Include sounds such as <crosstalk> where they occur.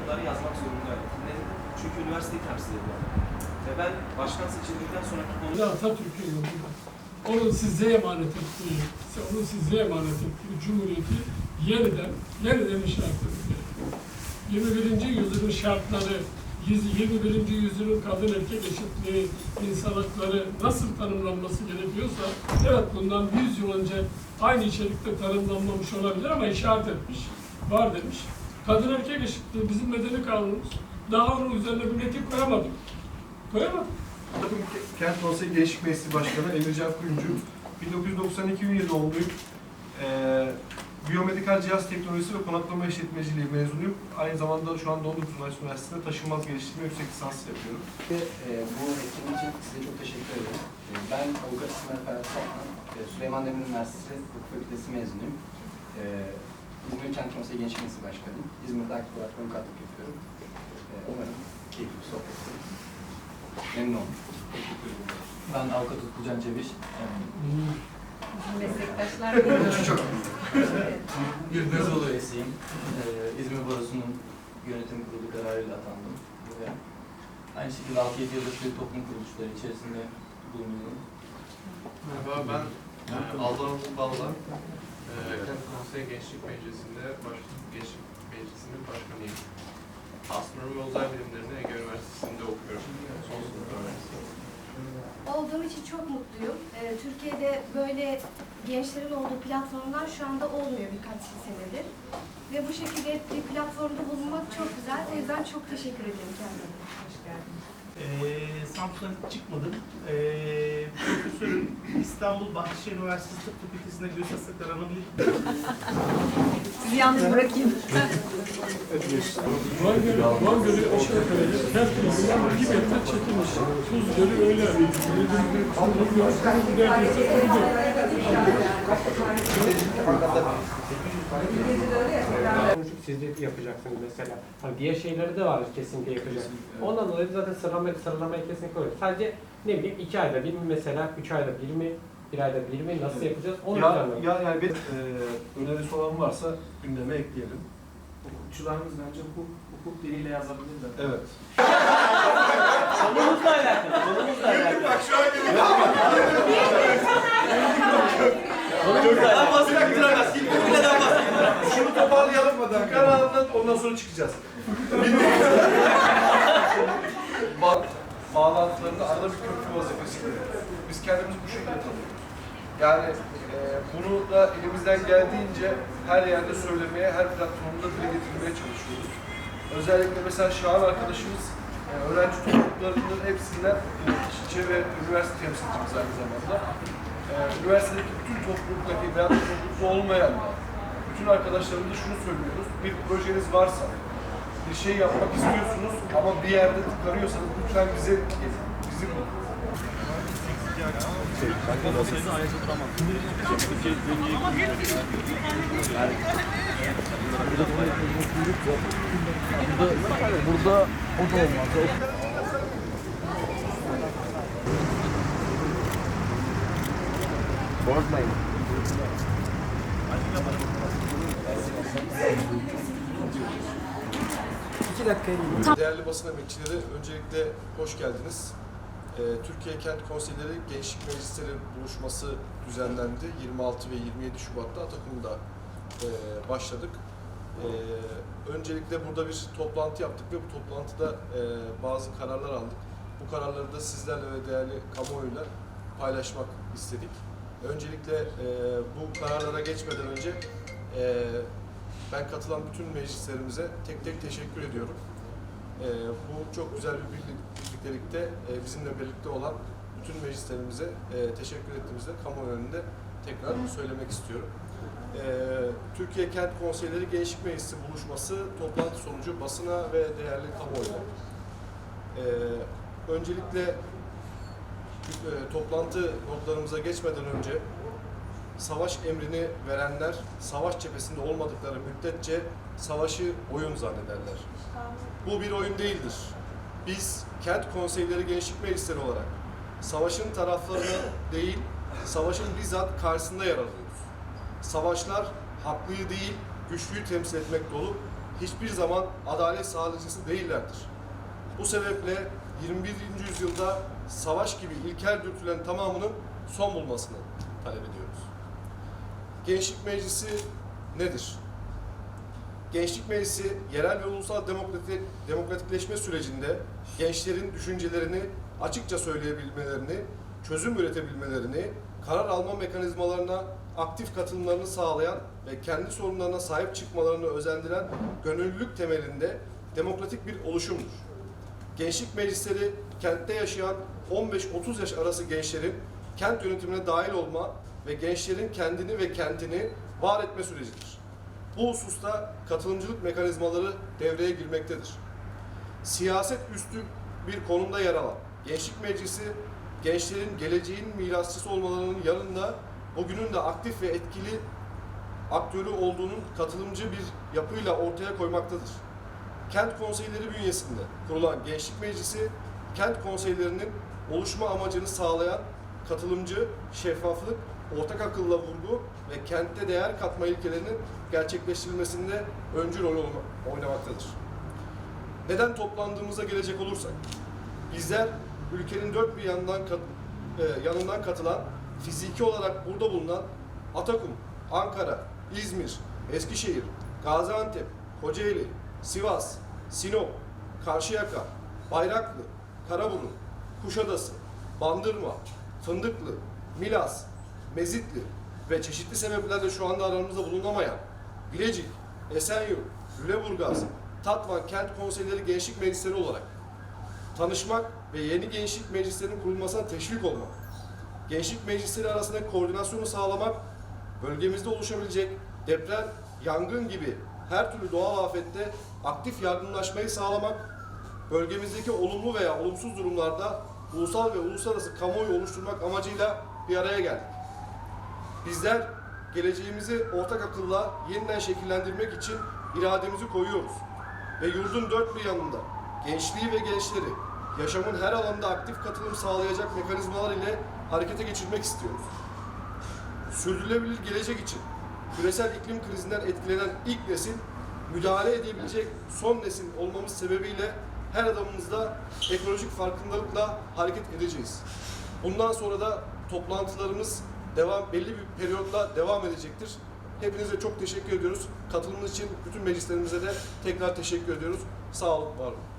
notları yazmak zorundaydım. Çünkü üniversiteyi temsil ediyorum. Ve ben başkan seçildikten sonraki konu... Atatürk'ün yolunda. Onun size emanet ettiği, onun size emanet ettiği Cumhuriyeti yeniden, yeniden inşa etmemiz gerekiyor. 21. yüzyılın şartları, 21. yüzyılın kadın erkek eşitliği, insan hakları nasıl tanımlanması gerekiyorsa, evet bundan 100 yıl önce aynı içerikte tanımlanmamış olabilir ama işaret etmiş, var demiş. Kadın erkek eşitliği bizim medeni kanunumuz. Daha onun üzerine bir metin koyamadık. Koyamadık. Bugün Kent Konseyi Gençlik Meclisi Başkanı Emircan Kuyumcu. 1992 yılı doğumluyum. Ee, biyomedikal cihaz teknolojisi ve konaklama işletmeciliği mezunuyum. Aynı zamanda şu anda 19 Mayıs Üniversitesi'nde taşınmaz geliştirme yüksek lisans yapıyorum. Ve, e, bu etkinlik için size çok teşekkür ederim. E, ben avukat İsmail Ferhat Sapman, e, Süleyman Demirel Üniversitesi Hukuk Fakültesi mezunuyum. E, İzmir Kent Konseyi Gençlik Meclisi Başkanıyım. İzmir'de aktif olarak avukatlık yapıyorum. E, umarım keyifli bir sohbet olur. Memnun oldum. Ben avukat Utku Can Çeviş. Meslektaşlar <laughs> Çok Bir Bürolu üyesiyim. Ee, İzmir Barosu'nun yönetim kurulu kararıyla atandım. Ve aynı şekilde 6-7 yıldır sivil toplum kuruluşları içerisinde bulunuyorum. Merhaba ben e, Aldan Anıl Ballar. E, Kent Konsey Gençlik Meclisi'nde baş, Gençlik Meclisi'nin başkanıyım. Astronomi ve Uzay Bilimlerini Ege Üniversitesi'nde okuyorum. Son sınıf öğrencisiyim. olduğum için çok mutluyum. Ee, Türkiye'de böyle gençlerin olduğu platformlar şu anda olmuyor birkaç senedir. Ve bu şekilde bir platformda bulunmak çok güzel. O yüzden çok teşekkür ederim kendime. Hoş geldiniz. Ee, Samsun'a çıkmadım. Ee, profesörüm İstanbul Bahçeşehir Üniversitesi Tıp Fakültesi'nde Gülsasık aranabilir. Sizi yalnız bırakayım. Van Gölü, Van Gölü aşağı her tarafından bir metre çekilmiş. Tuz Gölü öyle. Tuz Gölü neredeyse kurudu. Konuşup siz de yapacaksınız mesela. Hani diğer şeyleri de var kesinlikle yapacak. Ondan dolayı zaten sıralama, sıralamayı kesinlikle koyuyoruz. Sadece ne bileyim iki ayda bir mi mesela, üç ayda bir mi, bir ayda bir mi, nasıl yapacağız onu Ya, planladık. ya yani bir e, önerisi olan varsa gündeme ekleyelim. Hukukçularımız bence hukuk, hukuk diliyle yazabilirler. Evet. Konumuzla alakalı, konumuzla alakalı. Daha fazla bitiramez. Şunu toparlayalım. Furkan anlat ondan sonra çıkacağız. <laughs> Ba bağlantılarında arada bir köprü vazifesi görüyoruz. Biz kendimizi bu şekilde tanıyoruz. Yani e, bunu da elimizden geldiğince her yerde söylemeye, her platformda dile getirmeye çalışıyoruz. Özellikle mesela Şahan arkadaşımız e, öğrenci topluluklarının hepsinden ilçe ve üniversite temsilcimiz aynı zamanda. E, üniversitedeki bütün topluluktaki veya toplulukta olmayan bütün arkadaşlarımıza şunu söylüyoruz. Bir projeniz varsa, bir şey yapmak istiyorsunuz ama bir yerde tıkanıyorsanız lütfen bize gelin, bizi bulun. Değerli basın emekçileri, öncelikle hoş geldiniz. Ee, Türkiye Kent Konseyleri Gençlik Meclisleri buluşması düzenlendi. 26 ve 27 Şubat'ta Atakum'da e, başladık. Ee, öncelikle burada bir toplantı yaptık ve bu toplantıda e, bazı kararlar aldık. Bu kararları da sizlerle ve değerli kamuoyuyla paylaşmak istedik. Öncelikle e, bu kararlara geçmeden önce e, ben katılan bütün meclislerimize tek tek teşekkür ediyorum. Ee, bu çok güzel bir birlik, birliktelikte e, bizimle birlikte olan bütün meclislerimize e, teşekkür ettiğimizde kamuoyu önünde tekrar söylemek istiyorum. Ee, Türkiye Kent Konseyleri Gençlik Meclisi buluşması toplantı sonucu basına ve değerli kamuoyuna. Ee, öncelikle e, toplantı notlarımıza geçmeden önce savaş emrini verenler savaş cephesinde olmadıkları müddetçe savaşı oyun zannederler. Bu bir oyun değildir. Biz kent konseyleri gençlik meclisleri olarak savaşın taraflarını değil, savaşın bizzat karşısında yer alıyoruz. Savaşlar haklıyı değil, güçlüyü temsil etmek dolu. hiçbir zaman adalet sağlayıcısı değillerdir. Bu sebeple 21. yüzyılda savaş gibi ilkel dürtülerin tamamının son bulmasını talep ediyoruz. Gençlik Meclisi nedir? Gençlik Meclisi yerel ve ulusal demokratik, demokratikleşme sürecinde gençlerin düşüncelerini açıkça söyleyebilmelerini, çözüm üretebilmelerini, karar alma mekanizmalarına aktif katılımlarını sağlayan ve kendi sorunlarına sahip çıkmalarını özendiren gönüllülük temelinde demokratik bir oluşumdur. Gençlik meclisleri kentte yaşayan 15-30 yaş arası gençlerin kent yönetimine dahil olma ve gençlerin kendini ve kentini var etme sürecidir. Bu hususta katılımcılık mekanizmaları devreye girmektedir. Siyaset üstü bir konumda yer alan Gençlik Meclisi, gençlerin geleceğin mirasçısı olmalarının yanında bugünün de aktif ve etkili aktörü olduğunun katılımcı bir yapıyla ortaya koymaktadır. Kent konseyleri bünyesinde kurulan Gençlik Meclisi, kent konseylerinin oluşma amacını sağlayan katılımcı, şeffaflık, ortak akılla vurgu ve kentte değer katma ilkelerinin gerçekleştirilmesinde öncü rol oynamaktadır. Neden toplandığımıza gelecek olursak, bizler ülkenin dört bir yanından kat- e, yanından katılan, fiziki olarak burada bulunan Atakum, Ankara, İzmir, Eskişehir, Gaziantep, Kocaeli, Sivas, Sinop, Karşıyaka, Bayraklı, Karaburun, Kuşadası, Bandırma, Fındıklı, Milas, Mezitli ve çeşitli sebeplerle şu anda aramızda bulunamayan Bilecik, Esenyurt, Lüleburgaz, Tatvan Kent Konseyleri Gençlik Meclisleri olarak tanışmak ve yeni gençlik meclislerinin kurulmasına teşvik olmak, gençlik meclisleri arasında koordinasyonu sağlamak, bölgemizde oluşabilecek deprem, yangın gibi her türlü doğal afette aktif yardımlaşmayı sağlamak, bölgemizdeki olumlu veya olumsuz durumlarda ulusal ve uluslararası kamuoyu oluşturmak amacıyla bir araya geldik. Bizler geleceğimizi ortak akılla yeniden şekillendirmek için irademizi koyuyoruz. Ve yurdun dört bir yanında gençliği ve gençleri yaşamın her alanda aktif katılım sağlayacak mekanizmalar ile harekete geçirmek istiyoruz. Sürdürülebilir gelecek için küresel iklim krizinden etkilenen ilk nesil, müdahale edebilecek son nesil olmamız sebebiyle her adımımızda ekolojik farkındalıkla hareket edeceğiz. Bundan sonra da toplantılarımız devam belli bir periyotla devam edecektir. Hepinize çok teşekkür ediyoruz. Katılımınız için bütün meclislerimize de tekrar teşekkür ediyoruz. Sağ olun, var olun.